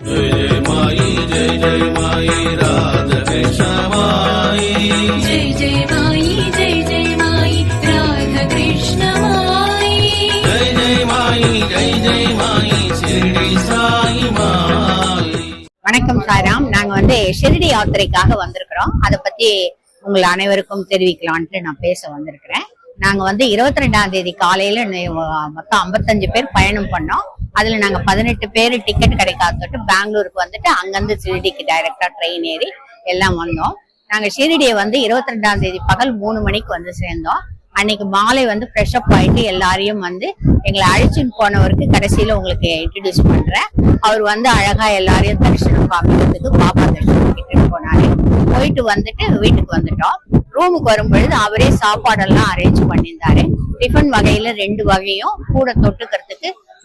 जय जय माई जय जय माई राधा कृष्ण माई जय जय माई जय जय माई राधा कृष्ण माई जय जय माई जय जय माई शिरडी साई माई வணக்கம் சாய்ராம் நாங்க வந்து ஷிரடி யாத்திரைக்காக வந்திருக்கிறோம் அதை பத்தி உங்கள் அனைவருக்கும் தெரிவிக்கலான்ட்டு நான் பேச வந்திருக்கிறேன் நாங்க வந்து இருபத்தி ரெண்டாம் தேதி காலையில நெ- மொத்தம் ஐம்பத்தஞ்சு பேர் பயணம் பண்ணோம் அதுல நாங்க பதினெட்டு பேர் டிக்கெட் கிடைக்காதட்டு பெங்களூருக்கு வந்துட்டு அங்கிருந்து ஷிரடிக்கு டைரக்டா ட்ரெயின் ஏறி எல்லாம் வந்தோம். நாங்க ஷிரடியை வந்து இருபத்தி ரெண்டாம் தேதி பகல் மூணு மணிக்கு வந்து சேர்ந்தோம். அன்னைக்கு மாலை வந்து ஃப்ரெஷ் அப் ஆயிட்டு எல்லாரையும் வந்து எங்களை அழைச்சின்னு போனவருக்கு கடைசியில உங்களுக்கு இன்ட்ரடியூஸ் பண்றேன். அவர் வந்து அழகா எல்லாரையும் தரிசனம் பார்க்கறதுக்கு பாப்பா தரிசனம் கிட்ட போனாரு. போயிட்டு வந்துட்டு வீட்டுக்கு வந்துட்டோம். ரூமுக்கு வரும்பொழுது அவரே சாப்பாடெல்லாம் அரேஞ்ச் பண்ணியிருந்தாரு. டிஃபன் வகையில ரெண்டு வகையும் கூட தொட்டுக்கிறது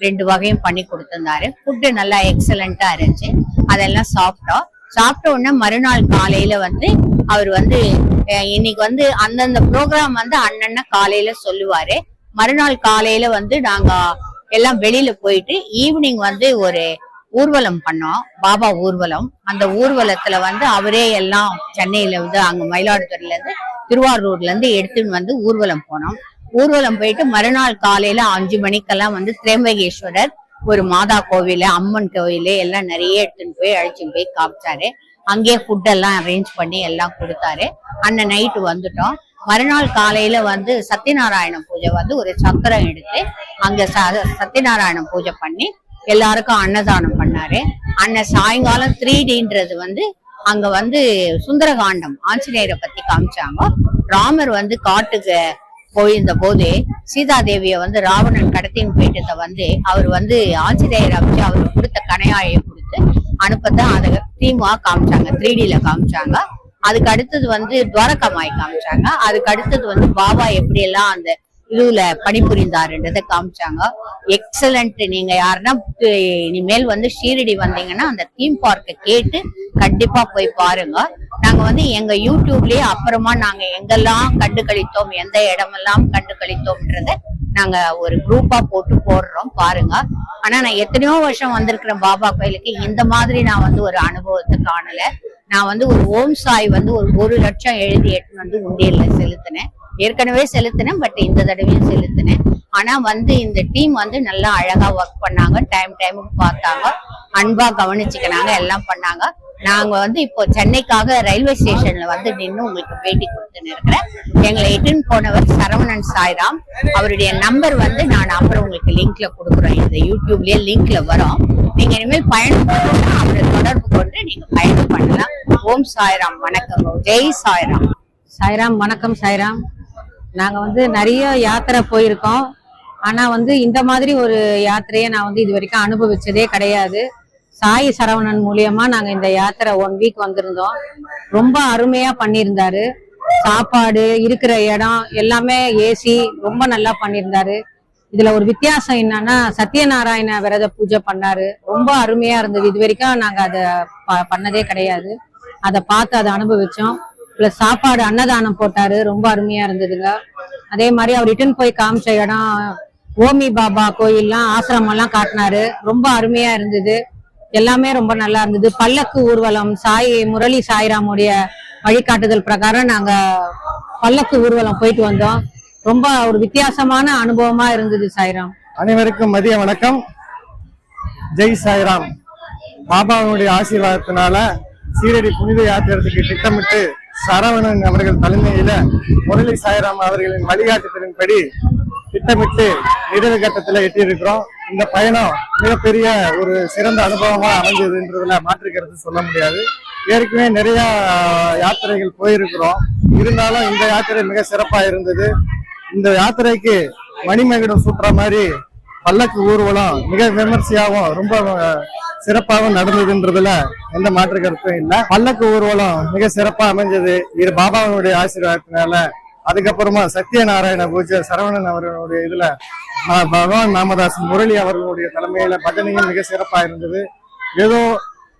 ரெண்டு வகையும் பண்ணி கொடுத்துருந்தாரு. ஃபுட்டு நல்லா எக்ஸலண்டா இருந்துச்சு. அதெல்லாம் சாப்பிட்டோம். சாப்பிட்ட உடனே மறுநாள் காலையில வந்து அவர் வந்து இன்னைக்கு வந்து அந்தந்த ப்ரோக்ராம் வந்து அண்ணன்ன காலையில சொல்லுவாரு. மறுநாள் காலையில வந்து நாங்க எல்லாம் வெளியில போயிட்டு ஈவினிங் வந்து ஒரு ஊர்வலம் பண்ணோம். பாபா ஊர்வலம். அந்த ஊர்வலத்துல வந்து அவரே எல்லாம் சென்னையில இருந்து அங்க மயிலாடுதுறையில இருந்து திருவாரூர்ல இருந்து எடுத்துன்னு வந்து ஊர்வலம் போனோம். ஊர்வலம் போயிட்டு மறுநாள் காலையில அஞ்சு மணிக்கெல்லாம் வந்து திரம்பகேஸ்வரர் ஒரு மாதா கோவிலு அம்மன் கோவிலு எல்லாம் நிறைய எடுத்துன்னு போய் அழைச்சின்னு போய் காமிச்சாரு. அங்கேயே ஃபுட் எல்லாம் அரேஞ்ச் பண்ணி எல்லாம் கொடுத்தாரு. அன்ன நைட்டு வந்துட்டோம். மறுநாள் காலையில வந்து சத்யநாராயண பூஜை வந்து ஒரு சக்கரம் எடுத்து அங்க ச- சத்யநாராயண பூஜை பண்ணி எல்லாருக்கும் அன்னதானம் பண்ணாரு. அன்ன சாயங்காலம் த்ரீ டின்றது வந்து அங்க வந்து சுந்தரகாண்டம் ஆஞ்சநேயரை பத்தி காமிச்சாங்க. ராமர் வந்து காட்டுக்கு போயிருந்த போது சீதாதேவிய வந்து ராவணன் கடத்தின் போயிட்டத வந்து அவர் வந்து ஆஞ்சநேயர் அமைச்சு அவருக்கு கொடுத்த கனையாழையை கொடுத்து அனுப்பத்தான் அதை தீமா காமிச்சாங்க த்ரீ காமிச்சாங்க. அதுக்கு அடுத்தது வந்து துவாரகமாய் காமிச்சாங்க. அதுக்கு அடுத்தது வந்து பாபா எப்படி எல்லாம் அந்த இதுல பணிபுரிந்தாருன்றதை காமிச்சாங்க. எக்ஸலண்ட் நீங்க யாருன்னா இனிமேல் வந்து ஷீரடி வந்தீங்கன்னா அந்த தீம் பார்க்கை கேட்டு கண்டிப்பா போய் பாருங்க. நாங்க வந்து எங்க யூடியூப்லயே அப்புறமா நாங்க எங்கெல்லாம் கண்டு கழித்தோம் எந்த இடமெல்லாம் கண்டு கழித்தோம்ன்றத நாங்க ஒரு குரூப்பா போட்டு போடுறோம் பாருங்க. ஆனா நான் எத்தனையோ வருஷம் வந்திருக்கிறேன் பாபா கோயிலுக்கு இந்த மாதிரி நான் வந்து ஒரு அனுபவத்தை காணல. நான் வந்து ஒரு ஓம் சாய் வந்து ஒரு ஒரு லட்சம் எழுதி எட்டு வந்து உண்டியல்ல செலுத்தினேன். ஏற்கனவே செலுத்தினேன் பட் இந்த தடவையும் செலுத்தினேன். ஆனா வந்து இந்த டீம் வந்து நல்லா அழகா ஒர்க் பண்ணாங்க டைம் டைமுக்கு பார்த்தாங்க. அன்பா கவனிச்சுக்கினாங்க எல்லாம் பண்ணாங்க. நாங்க வந்து இப்போ சென்னைக்காக ரயில்வே ஸ்டேஷன்ல வந்து நின்று உங்களுக்கு பேட்டி கொடுத்துன்னு இருக்கிறேன். எங்களை எட்டுன்னு போனவர் சரவணன் சாய்ராம். அவருடைய நம்பர் வந்து நான் அப்புறம் உங்களுக்கு லிங்க்ல கொடுக்குறேன். இந்த யூடியூப்லயே லிங்க்ல வரும். நீங்க இனிமேல் பயணம் பண்ணணும்னா அவரை தொடர்பு கொண்டு நீங்க பயணம் பண்ணலாம். ஓம் சாய்ராம் வணக்கம். ஜெய் சாய்ராம். சாய்ராம் வணக்கம் சாய்ராம். நாங்கள் வந்து நிறைய யாத்திரை போயிருக்கோம். ஆனால் வந்து இந்த மாதிரி ஒரு யாத்திரையை நான் வந்து இது வரைக்கும் அனுபவிச்சதே கிடையாது. சாய் சரவணன் மூலியமா நாங்கள் இந்த யாத்திரை ஒன் வீக் வந்திருந்தோம். ரொம்ப அருமையாக பண்ணியிருந்தாரு. சாப்பாடு இருக்கிற இடம் எல்லாமே ஏசி ரொம்ப நல்லா பண்ணியிருந்தாரு. இதுல ஒரு வித்தியாசம் என்னன்னா சத்யநாராயண விரத பூஜை பண்ணாரு. ரொம்ப அருமையா இருந்தது. இது வரைக்கும் நாங்க அதை ப- பண்ணதே கிடையாது. அதை பார்த்து அதை அனுபவிச்சோம். பிளஸ் சாப்பாடு அன்னதானம் போட்டாரு. ரொம்ப அருமையா இருந்ததுங்க. அதே மாதிரி அவர் ரிட்டன் போய் காமிச்ச இடம் ஓமி பாபா கோயில்லாம் ஆசிரமம் எல்லாம் காட்டினாரு. ரொம்ப அருமையா இருந்தது. எல்லாமே ரொம்ப நல்லா இருந்தது. பல்லக்கு ஊர்வலம் சாய் முரளி சாய்ராமுடைய வழிகாட்டுதல் பிரகாரம் நாங்க பல்லக்கு ஊர்வலம் போயிட்டு வந்தோம். ரொம்ப ஒரு வித்தியாசமான அனுபவமா இருந்தது சாய்ராம். அனைவருக்கும் மதிய வணக்கம். ஜெய் சாய்ராம். பாபாவுடைய ஆசீர்வாதத்தினால சீரடி புனித யாத்திரத்துக்கு திட்டமிட்டு சரவணன் அவர்கள் தலைமையில முரளி சாய்ராம் அவர்களின் வழிகாட்டுதலின்படி திட்டமிட்டு நிறைவு கட்டத்தில் எட்டியிருக்கிறோம். இந்த பயணம் மிகப்பெரிய ஒரு சிறந்த அனுபவமா அமைஞ்சதுன்றதுல மாற்றுக்கிறது சொல்ல முடியாது. ஏற்கனவே நிறைய யாத்திரைகள் போயிருக்கிறோம். இருந்தாலும் இந்த யாத்திரை மிக சிறப்பா இருந்தது. இந்த யாத்திரைக்கு மணிமகுடம் சுற்றுற மாதிரி பல்லக்கு ஊர்வலம் மிக விமர்சையாகவும் ரொம்ப சிறப்பாக சிறப்பாகவும் நடந்ததுன்றதுல எந்த மாற்று கருத்தும் இல்லை. பல்லக்கு ஊர்வலம் மிக சிறப்பா அமைஞ்சது. இது பாபாவினுடைய ஆசீர்வாதத்தினால. அதுக்கப்புறமா சத்யநாராயண பூஜை சரவணன் அவர்களுடைய இதுல பகவான் நாமதாஸ் முரளி அவர்களுடைய தலைமையில பஜனையும் மிக சிறப்பா இருந்தது. ஏதோ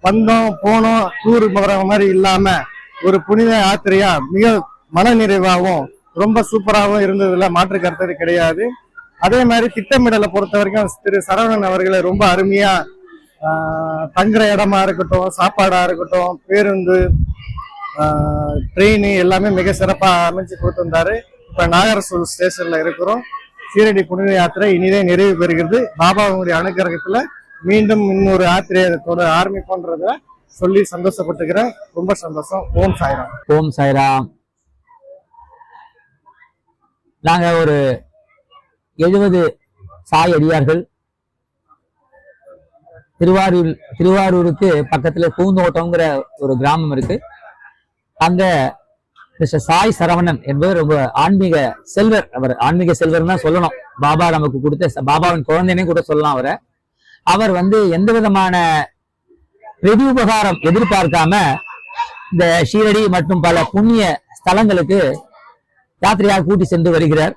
வந்தோம் போனோம் டூர் போற மாதிரி இல்லாம ஒரு புனித யாத்திரையா மிக மன நிறைவாகவும் ரொம்ப சூப்பராகவும் இருந்ததுல மாற்று கருத்து கிடையாது. அதே மாதிரி திட்டமிடலை பொறுத்த வரைக்கும் திரு சரவணன் அவர்களை ரொம்ப அருமையா தங்குற இடமா இருக்கட்டும் சாப்பாடா இருக்கட்டும் பேருந்து ட்ரெயின் எல்லாமே மிக சிறப்பாக அமைச்சு கொடுத்திருந்தாரு. இப்போ நாகரசூல் ஸ்டேஷன்ல இருக்கிறோம். சீரடி புனித யாத்திரை இனிதே நிறைவு பெறுகிறது. பாபாவுடைய அனுகிரகத்துல மீண்டும் இன்னொரு யாத்திரையை ஆரம்பிப்போன்றத சொல்லி சந்தோஷப்பட்டுக்கிறேன். ரொம்ப சந்தோஷம். ஓம் சாய்ராம். ஓம் சாய்ராம். நாங்க ஒரு எழுபது சாய் அடியார்கள் திருவாரூர் திருவாரூருக்கு பக்கத்துல பூந்தோட்டம்ங்கிற ஒரு கிராமம் இருக்கு. அங்க மிஸ்டர் சாய் சரவணன் என்பவர் ரொம்ப ஆன்மீக செல்வர். அவர் ஆன்மீக செல்வர் தான் சொல்லணும். பாபா நமக்கு கொடுத்த பாபாவின் குழந்தைனே கூட சொல்லலாம் அவரை. அவர் வந்து எந்த விதமான பிரதியுபகாரம் எதிர்பார்க்காம இந்த ஷீரடி மற்றும் பல புண்ணிய ஸ்தலங்களுக்கு யாத்திரையாக கூட்டி சென்று வருகிறார்.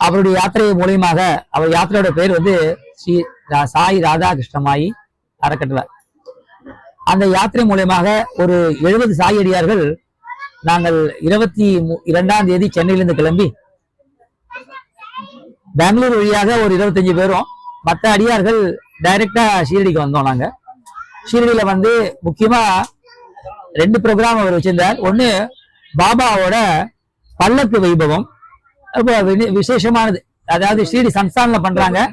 அவருடைய யாத்திரை மூலியமாக அவர் யாத்திரையோட பேர் வந்து ஸ்ரீ சாய் ராதாகிருஷ்ணமாயி அறக்கட்டளை. அந்த யாத்திரை மூலியமாக ஒரு எழுபது சாய் அடியார்கள் நாங்கள் இருபத்தி இரண்டாம் தேதி சென்னையிலிருந்து கிளம்பி பெங்களூர் வழியாக ஒரு இருபத்தஞ்சு பேரும் மற்ற அடியார்கள் டைரக்டா ஷீரடிக்கு வந்தோம் நாங்க. ஷீரடியில வந்து முக்கியமா ரெண்டு ப்ரோக்ராம் அவர் வச்சிருந்தார். ஒண்ணு பாபாவோட பல்லக்கு வைபவம். ரொம்ப வி- விசேஷமானது. அதாவது ஷீரடி சன்ஸ்தான்ல பண்றாங்க.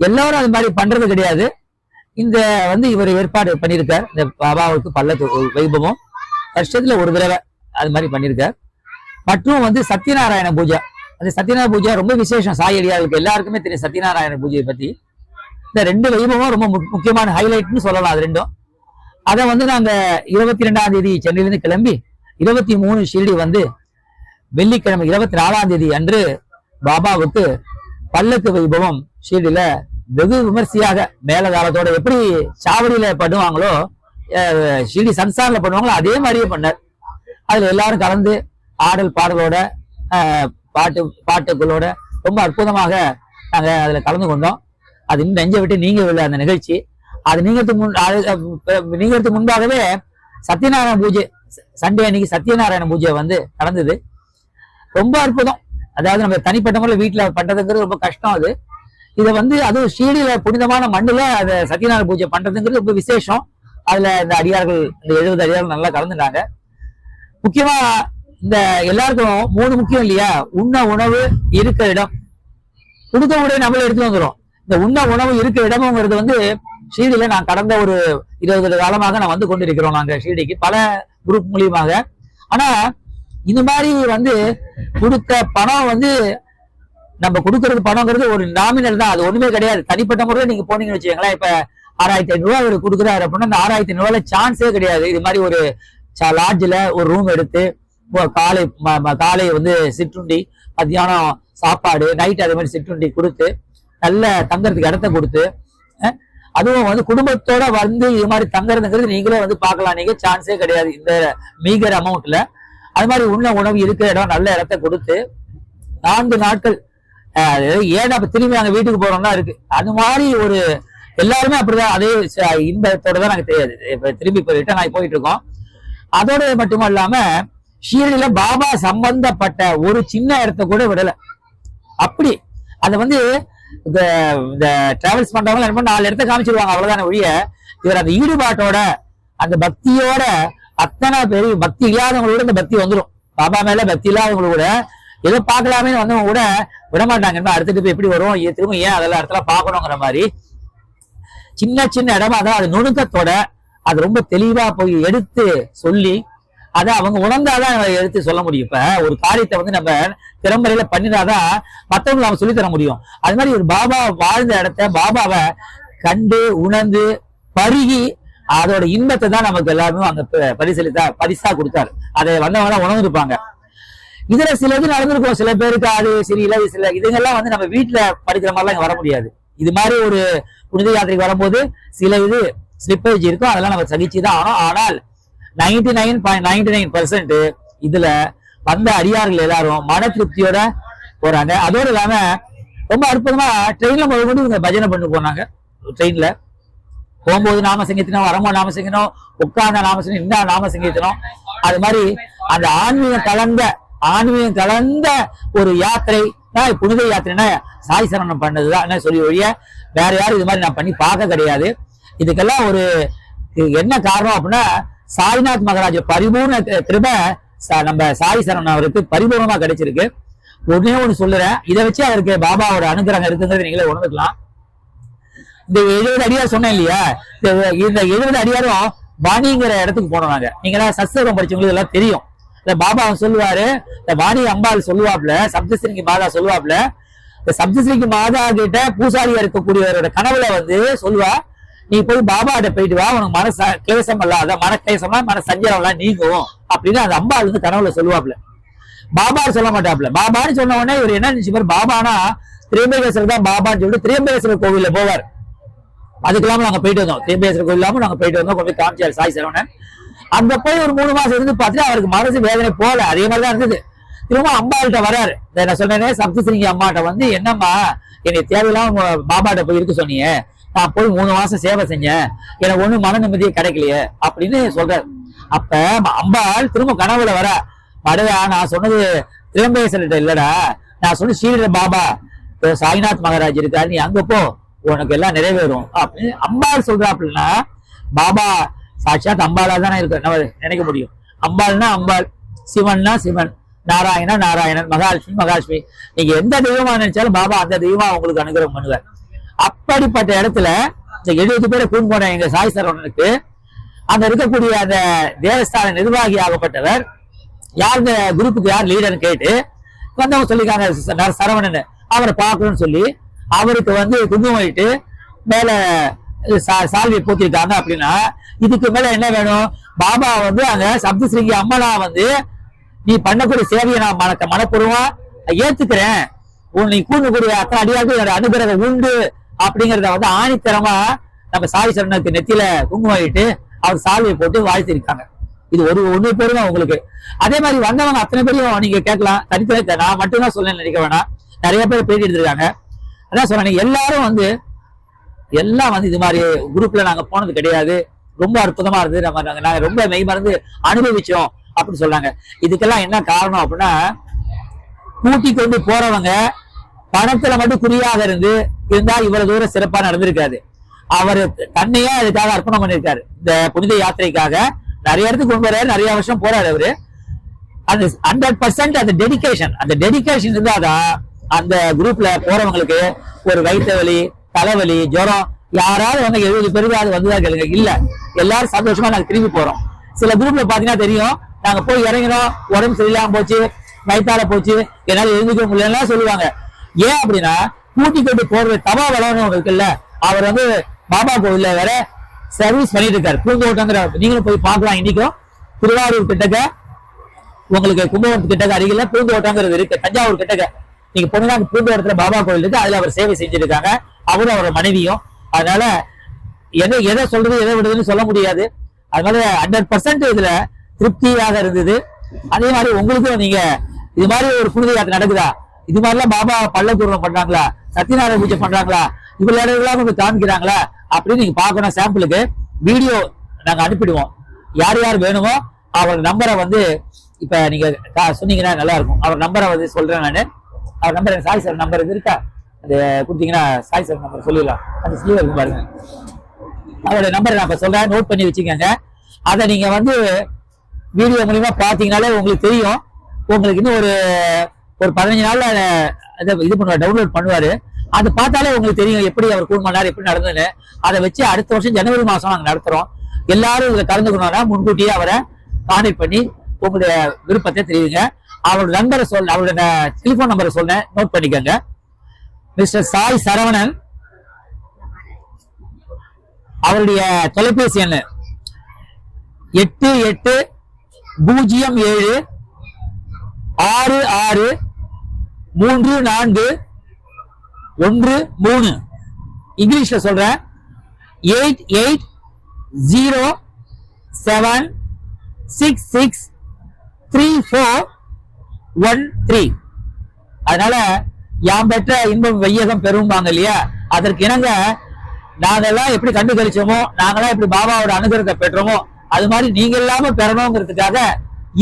எல்லாரும் அது மாதிரி பண்றது கிடையாது. இந்த வந்து இவர் ஏற்பாடு பண்ணியிருக்கார். இந்த பாபாவுக்கு பல்லக்கு வைபவம். வருஷத்துல ஒரு தடவை அது மாதிரி பண்ணியிருக்கார். மற்றும் வந்து சத்யநாராயண பூஜை. அந்த சத்யநாராயண பூஜை ரொம்ப விசேஷம். சாய் அடியார்களுக்கு எல்லாருக்குமே தெரியும் சத்யநாராயண பூஜையை பத்தி. இந்த ரெண்டு வைபவம் ரொம்ப முக்கியமான ஹைலைட்னு சொல்லலாம் அது ரெண்டும். அதை வந்து நாங்க இருபத்தி ரெண்டாம் தேதி சென்னையிலிருந்து கிளம்பி இருபத்தி மூணு ஷீரடி வந்து வெள்ளிக்கிழமை இருபத்தி நாலாம் தேதி அன்று பாபாவுக்கு பல்லக்கு வைபவம் ஷீரடியில வெகு விமர்சையாக மேலதாரத்தோட எப்படி சாவடியில பண்ணுவாங்களோ ஷீடி ஷீரடி பண்ணுவாங்களோ அதே மாதிரியே பண்ணார். அதுல எல்லாரும் கலந்து ஆடல் பாடலோட பாட்டு பாட்டுகளோட ரொம்ப அற்புதமாக நாங்க அதுல கலந்து கொண்டோம். அது இன்னும் நெஞ்சை விட்டு நீங்கவில்லை அந்த நிகழ்ச்சி. அது நீங்கிறதுக்கு முன் நீங்கிறதுக்கு முன்பாகவே சத்யநாராயண பூஜை சண்டே அன்னைக்கு சத்யநாராயண பூஜை வந்து நடந்தது. ரொம்ப அற்புதம். அதாவது நம்ம தனிப்பட்ட முறையில் வீட்டுல பண்றதுங்கிறது ரொம்ப கஷ்டம் அது. இதை வந்து அதுவும் ஷீடியில புனிதமான மண்ணுல அதை சத்யநாராயண பூஜை பண்றதுங்கிறது ரொம்ப விசேஷம். அதுல இந்த அடியார்கள் இந்த எழுபது அடியார்கள் நல்லா கலந்துட்டாங்க. முக்கியமா இந்த எல்லாருக்கும் மூணு முக்கியம் இல்லையா? உண்ண உணவு இருக்க இடம். கொடுத்த உடைய நம்மளே எடுத்து வந்துரும் இந்த உண்ண உணவு இருக்க இடமுங்கிறது வந்து ஷீடியில நான் கடந்த ஒரு இருபது காலமாக நான் வந்து கொண்டிருக்கிறோம் நாங்க ஷீடிக்கு பல குரூப் மூலியமாக. ஆனா இந்த மாதிரி வந்து கொடுத்த பணம் வந்து நம்ம கொடுக்கறது பணங்கிறது ஒரு நாமினல் தான். அது ஒண்ணுமே கிடையாது. தனிப்பட்ட முறையில் நீங்க போனீங்கன்னு வச்சுக்கோங்களேன். இப்ப ஆறாயிரத்தி ஐநூறு ரூபாய் அவர் கொடுக்குறாரு அப்படின்னா அந்த ஆறாயிரத்தி ஐநூறுல சான்ஸே கிடையாது. இது மாதிரி ஒரு லாட்ஜில் ஒரு ரூம் எடுத்து காலை ம- ம- காலை வந்து சிற்றுண்டி மத்தியானம் சாப்பாடு நைட் அதே மாதிரி சிற்றுண்டி கொடுத்து நல்ல தங்கறதுக்கு இடத்த கொடுத்து அதுவும் வந்து குடும்பத்தோட வந்து இது மாதிரி தங்குறதுங்கிறது நீங்களே வந்து பார்க்கலாம். நீங்க சான்ஸே கிடையாது. இந்த மீகர் அமௌண்ட்ல அது மாதிரி உண்ண உணவு இருக்கிற இடம் நல்ல இடத்த கொடுத்து நான்கு நாட்கள் ஏன் அப்ப திரும்பி நாங்க வீட்டுக்கு போறோம்னா இருக்கு. அது மாதிரி ஒரு எல்லாருமே அப்படிதான் அதே இன்பத்தோட தான் நாங்க தெரியாது இப்ப திரும்பி இப்ப ரிட்டர்ன் ஆகி போயிட்டு இருக்கோம். அதோட மட்டும் இல்லாம ஷீரடியில பாபா சம்பந்தப்பட்ட ஒரு சின்ன இடத்த கூட விடல. அப்படி அதை வந்து இந்த இந்த டிராவல்ஸ் பண்றவங்க என்ன நாலு இடத்த காமிச்சிருவாங்க அவ்வளவுதான ஒழிய இவர் அந்த ஈடுபாட்டோட அந்த பக்தியோட அத்தனை பேர் பக்தி இல்லாதவங்களோட இந்த பக்தி வந்துடும் பாபா மேல பக்தி இல்லாதவங்க கூட ஏதோ பார்க்கலாமே வந்தவங்க கூட விட மாட்டாங்க என்ன எப்படி வரும் ஏன் திரும்ப ஏன் அதெல்லாம் இடத்துல பார்க்கணுங்கிற மாதிரி. சின்ன சின்ன இடமா தான் அது நுணுக்கத்தோட அது ரொம்ப தெளிவா போய் எடுத்து சொல்லி அதை அவங்க உணர்ந்தாதான் எடுத்து சொல்ல முடியும். இப்ப ஒரு காரியத்தை வந்து நம்ம திறம்பறையில பண்ணினாதான் மத்தவங்களுக்கு நம்ம சொல்லித் தர முடியும். அது மாதிரி ஒரு பாபா வாழ்ந்த இடத்த பாபாவை கண்டு உணர்ந்து பருகி அதோட இன்பத்தை தான் நமக்கு எல்லாருமே அங்க பரிசளித்தா பரிசா கொடுத்தாரு. அதை வந்தவங்க தான் உணர்ந்திருப்பாங்க. இதுல சில இது நடந்திருக்கும். சில பேருக்கு அது சரியில்லை சில இதுங்கெல்லாம் வந்து நம்ம வீட்டுல படிக்கிற மாதிரிலாம் இங்க வர முடியாது. இது மாதிரி ஒரு புனித யாத்திரைக்கு வரும்போது சில இது ஸ்லிப்பேஜ் இருக்கும். அதெல்லாம் நம்ம சகிச்சு தான் ஆனோம் ஆனால் ninety nine point ninety nine percent இதுல வந்த அடியார்கள் எல்லாரும் மன திருப்தியோட போறாங்க. அதோடு இல்லாம ரொம்ப அற்புதமா ட்ரெயின்ல முதல்கொண்டு இவங்க பஜனை பண்ணி போனாங்க. ட்ரெயின்ல போகும்போது நாம சங்கீத்தனம் வரம்போது நாம சங்கீதனம் உட்கார்ந்த நாம சங்கீதம் இந்த நாம சங்கீதனம் அது மாதிரி அந்த ஆன்மீகம் கலந்த ஆன்மீகம் கலந்த ஒரு யாத்திரை தான் புனித யாத்திரைன்னா சாய் சரணம் பண்ணதுதான். என்ன சொல்லி ஒழிய வேற யாரும் இது மாதிரி நான் பண்ணி பார்க்க கிடையாது. இதுக்கெல்லாம் ஒரு இது என்ன காரணம் அப்படின்னா சாய்நாத் மகாராஜ பரிபூர்ண தி- ச- நம்ம சாய் சரண் அவருக்கு பரிபூர்ணமா கிடைச்சிருக்கு. ஒன்னே ஒன்று சொல்லுறேன். இதை வச்சு அவருக்கு பாபாவோட அனுகிரகம் இருக்குங்கிறது நீங்களே உணர்ந்துக்கலாம். இந்த எழுபது அடியார் சொன்னேன் இல்லையா? இந்த- எழுபது அடியாரும் வாணிங்கிற இடத்துக்கு போனோம் நாங்க. நீங்க எல்லாம் சத்சங்கம் படிச்சவங்களுக்கு எல்லாம் தெரியும். இந்த பாபா சொல்லுவாரு இந்த வாணி அம்பாள் சொல்லுவாப்ல சப்தஸ்ரீங்க மாதா சொல்லுவாப்ல இந்த சப்தஸ்ரீங்க மாதா கிட்ட பூசாரியா இருக்கக்கூடியவரோட கனவுல வந்து சொல்லுவா நீ போய் பாபாட்ட போயிட்டு வா உனக்கு மன ச- கிளேசம் இல்லாத மன கிளேசமா மன சஞ்சலம் எல்லாம் நீங்கும். அப்படின்னு அந்த அம்பாள் வந்து கனவுல சொல்லுவாப்ல பாபா சொல்ல மாட்டாப்ல பாபான்னு சொன்ன உடனே இவர் என்ன நினைச்சுப்பாரு? பாபானா திரியம்பேஸ்வரர் தான் பாபான்னு சொல்லிட்டு திரியம்பேஸ்வரர் கோவில்ல போவார். அதுக்கு இல்லாமல் நாங்கள் போயிட்டு வந்தோம். திரியம்பேஸ்வரர் கோவில் இல்லாம போயிட்டு வந்தோம். கொண்டு காமிச்சார் சாய் சரவணன் அந்த போய் ஒரு மூணு மாசம் இருந்து பார்த்துட்டு அவருக்கு மனசு வேதனை போல அதே மாதிரி தான் இருந்தது. திரும்ப அம்பாள்கிட்ட வராரு. நான் சொன்னேனே சப்தசிரிங்கி அம்மாட்ட வந்து என்னம்மா என்னை தேவையில்லாம உங்க பாபாட்ட போய் இருக்க சொன்னீங்க. நான் போய் மூணு மாசம் சேவை செஞ்சேன். எனக்கு ஒண்ணும் மன நிம்மதியே கிடைக்கலையே அப்படின்னு சொல்றாரு. அப்ப அம்பாள் திரும்ப கனவுல வர மடையா நான் சொன்னது திரம்பேசர்கிட்ட இல்லடா. நான் சொன்ன ஸ்ரீர பாபா. இப்போ சாய்நாத் மகாராஜ் இருக்காரு. நீ அங்க போ. உனக்கு எல்லாம் நிறைவேறும். அப்படின்னு அம்பாள் சொல்றாப்புலன்னா பாபா சாட்சாத் அம்பாளா தானே இருக்க நம்ம நினைக்க முடியும். அம்பாள்னா அம்பாள் சிவன்னா சிவன் நாராயணா நாராயணன் மகாலட்சுமி மகாலட்சுமி. நீங்க எந்த தெய்வமா நினைச்சாலும் பாபா அந்த தெய்வமா உங்களுக்கு அனுகிரகம் பண்ணுவார். அப்படிப்பட்ட இடத்துல இந்த எழுபது பேரை கூண் போன எங்க சாய் சரவணனுக்கு அங்க இருக்கக்கூடிய அந்த தேவஸ்தான நிர்வாகி ஆகப்பட்டவர் யார் இந்த குரூப்புக்கு யார் லீடர்னு கேட்டு வந்தவங்க சொல்லிருக்காங்க சரவணன் அவரை பார்க்கணும்னு சொல்லி அவருக்கு வந்து குங்குமம் வைட்டு மேல சா- சால்வை போத்திருக்காங்க அப்படின்னா இதுக்கு மேல என்ன வேணும்? பாபா வந்து அங்க சப்தஸ்ரீங்கி அம்மனா வந்து நீ பண்ணக்கூடிய சேவையை நான் மனக்க மனப்பூர்வமா ஏத்துக்கிறேன். உன் நீ கூடக்கூடிய அத்தனை அடியாருக்கு என்னோட அனுகிரகம் உண்டு அப்படிங்கறத வந்து ஆணித்தரமா நம்ம சாவி சரணத்துக்கு நெத்தியில குங்குமம் வைட்டு அவர் சால்வியை போட்டு வாழ்த்திருக்காங்க. இது ஒரு ஒன்று பேரும் தான் உங்களுக்கு. அதே மாதிரி வந்தவங்க அத்தனை பேரையும் நீங்க கேட்கலாம். தனித்தனி நான் மட்டும்தான் சொல்ல நினைக்க வேணாம். நிறைய பேர் பேட்டி எடுத்திருக்காங்க. அதான் சொல்றேன் எல்லாரும் வந்து எல்லாம் வந்து இது மாதிரி குரூப்ல நாங்க போனது கிடையாது. ரொம்ப அற்புதமா இருந்தது. நம்ம நாங்க நாங்க ரொம்ப மெய் மறந்து அனுபவிச்சோம் அப்படின்னு சொல்றாங்க. இதுக்கெல்லாம் என்ன காரணம் அப்படின்னா கூட்டி கொண்டு போறவங்க பணத்துல மட்டும் குறியாக இருந்து இருந்தா இவ்வளவு தூரம் சிறப்பா நடந்திருக்காது. அவர் தன்னையே அதுக்காக அர்ப்பணம் பண்ணியிருக்காரு. இந்த புனித யாத்திரைக்காக நிறைய இடத்துக்கு கொண்டு வர்றாரு நிறைய வருஷம் போறாரு அவரு. அந்த ஹண்ட்ரட் பர்சன்ட் அந்த டெடிகேஷன் அந்த டெடிகேஷன் இருந்தாதான் அந்த குரூப்ல போறவங்களுக்கு ஒரு வயிற்று வலி தலைவலி ஜுரம் யாராவது வந்து எழுபது பேருக்காவது வந்துதான் கேளுங்க. இல்ல எல்லாரும் சந்தோஷமா நாங்க திரும்பி போறோம். சில குரூப்ல பாத்தீங்கன்னா தெரியும் நாங்க போய் இறங்கினோம் உடம்பு சரியில்லாம போச்சு வயிற்றால போச்சு என்னால எழுந்துக்க முடியலாம் சொல்லுவாங்க. ஏன் அப்படின்னா கூட்டி கொண்டு போறது தபா வளரணும் இருக்குல்ல அவர் வந்து பாபா கோவில்ல வேற சர்வீஸ் பண்ணிட்டு இருக்காரு பூங்கோட்டங்கிற நீங்களும் போய் பார்க்கலாம் இன்னைக்கும். திருவாரூர் கிட்டக்க உங்களுக்கு கும்பகோணத்து கிட்டக்க அருகில பூந்தோட்டங்கிறது இருக்கு தஞ்சாவூர் கிட்டக்க. நீங்க போனீங்கன்னா பூந்தோட்டத்துல பாபா கோவில் இருக்கு அதுல அவர் சேவை செஞ்சிருக்காங்க. அவரும் அவரோட மனைவியும். அதனால எதை எதை சொல்றது எதை விடுறதுன்னு சொல்ல முடியாது. அதனால ஹண்ட்ரட் பர்சன்ட் இதுல திருப்தியாக இருந்தது. அதே மாதிரி உங்களுக்கும் நீங்க இது மாதிரி ஒரு புனித யாத்திரை நடக்குதா? இது மாதிரிலாம் பாபா பள்ளத்தூரம் பண்றாங்களா? சத்யநாராயண பூஜை பண்றாங்களா? இவ்வளவு உங்களுக்கு காமிக்கிறாங்களா? அப்படின்னு நீங்க பாக்கணும் சாம்பிளுக்கு வீடியோ நாங்க அனுப்பிடுவோம். யார் யார் வேணுமோ அவர் நம்பரை வந்து இப்ப நீங்க சொன்னீங்கன்னா நல்லா இருக்கும். அவர் நம்பரை வந்து சொல்றேன் நான். அவர் நம்பர் சாய் சார் நம்பர் இது இருக்கா? அது கொடுத்தீங்கன்னா சாய் சார் நம்பர் சொல்லிடலாம். அந்த ஸ்லீவ் இருக்கும் பாருங்க. அவரோட நம்பரை நான் இப்போ சொல்கிறேன் நோட் பண்ணி வச்சுக்கோங்க. அதை நீங்கள் வந்து வீடியோ மூலிமா பார்த்தீங்கனாலே உங்களுக்கு தெரியும். உங்களுக்கு இன்னும் ஒரு ஒரு பதினஞ்சு நாளில் இதை இது பண்ணுவார் டவுன்லோட் பண்ணுவார். அது பார்த்தாலே உங்களுக்கு தெரியும் எப்படி அவர் கூண் பண்ணார் எப்படி நடந்ததுன்னு. அதை வச்சு அடுத்த வருஷம் ஜனவரி மாதம் நாங்கள் நடத்துகிறோம் எல்லாரும் இதில் கலந்துக்கணும்னா முன்கூட்டியே அவரை கான்டெக்ட் பண்ணி உங்களுடைய விருப்பத்தை தெரியுங்க அவரோட நம்பரை சொல் அவரோட டெலிபோன் நம்பரை சொல்றேன். நோட் பண்ணிக்கோங்க. மிஸ்டர் சாய் சரவணன் அவருடைய தொலைபேசி எண் எட்டு எட்டு பூஜ்ஜியம் ஏழு ஆறு ஆறு மூன்று நான்கு ஒன்று மூணு. இங்கிலீஷ்ல சொல்றேன். Eight eight zero seven six six three four one three அதனால யாம் பெற்ற இன்பம் வையகம் பெறும்பாங்க இல்லையா? அதற்கு இணங்க நாங்கெல்லாம் எப்படி கண்டு கழிச்சோமோ நாங்கெல்லாம் எப்படி பாபாவோட அனுகிரகத்தை பெற்றோமோ அது மாதிரி நீங்க இல்லாம பெறணுங்கிறதுக்காக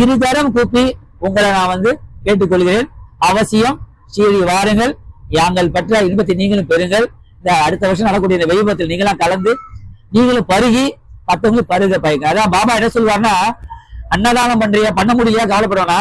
இருதரம் கூப்பி உங்களை நான் வந்து கேட்டுக்கொள்கிறேன். அவசியம் சீரி வாருங்கள். யாங்கள் பெற்ற இன்பத்தை நீங்களும் பெறுங்கள். இந்த அடுத்த வருஷம் நடக்கக்கூடிய இந்த வைபவத்தில் நீங்களாம் கலந்து நீங்களும் பருகி மற்றவங்களும் பருக பயிங்க அதான் பாபா என்ன சொல்லுவாருன்னா அன்னதானம் பண்றியா? பண்ண முடியா கவலைப்படுவானா?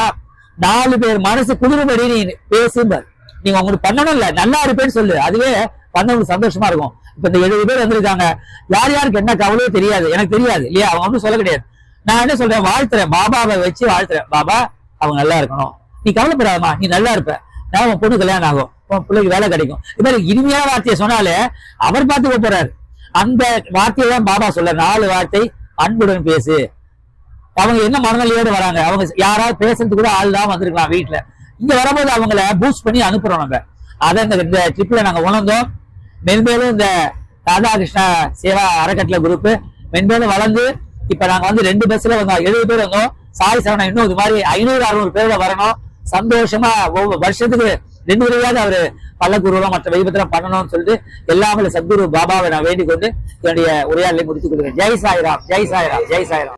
நாலு பேர் மனசு குளிரும்படி நீ பேசும்பார். நீங்க உங்களுக்கு பண்ணணும் இல்ல நல்லா இருப்பேன்னு சொல்லு. அதுவே பண்ணவங்களுக்கு சந்தோஷமா இருக்கும். இப்ப இந்த எழுபது பேர் வந்திருக்காங்க. யார் யாருக்கு என்ன கவலையோ தெரியாது. எனக்கு தெரியாது இல்லையா? அவங்க ஒன்றும் சொல்ல கிடையாது. நான் என்ன சொல்றேன்? வாழ்த்துறேன். பாபாவை வச்சு வாழ்த்துறேன். பாபா அவங்க நல்லா இருக்கணும். நீ கவலைப்படாதமா நீ நல்லா இருப்ப. நான் உன் பொண்ணு கல்யாணம் ஆகும். உன் பிள்ளைக்கு வேலை கிடைக்கும். இது மாதிரி இனிமையான வார்த்தையை சொன்னாலே அவர் பார்த்து போறாரு அந்த வார்த்தையை தான் பாபா சொல்ல நாலு வார்த்தை அன்புடன் பேசு. அவங்க என்ன மனநிலையோடு வராங்க? அவங்க யாராவது பேசுறதுக்கு கூட ஆள் தான் வந்திருக்கலாம் வீட்டுல இங்க வரும்போது அவங்கள பூஸ்ட் பண்ணி அனுப்புறோம் நம்ம. அதை இந்த இந்த ட்ரிப்ல நாங்க உணர்ந்தோம். மென்மேலும் இந்த ராதாகிருஷ்ணா சேவா அறக்கட்டளை குரூப் மென்மேலும் வளர்ந்து இப்ப நாங்க வந்து ரெண்டு பஸ்ல வந்தோம். எழுபது பேர் வந்தோம். சாய் சரணம் இன்னும் இது மாதிரி ஐநூறு அறுநூறு பேரோட வரணும். சந்தோஷமா ஒவ்வொரு வருஷத்துக்கு ரெண்டு முறையாவது அவரு பல்லக்குருவெல்லாம் மற்ற வைபத்திரம் பண்ணணும்னு சொல்லிட்டு எல்லாமே சத்குரு பாபாவை நான் வேண்டிக் கொண்டு என்னுடைய உரையாடலை முடித்துக் கொள்கிறேன். ஜெய் சாய்ராம் ஜெய் சாய்ராம் ஜெய் சாய்ராம்.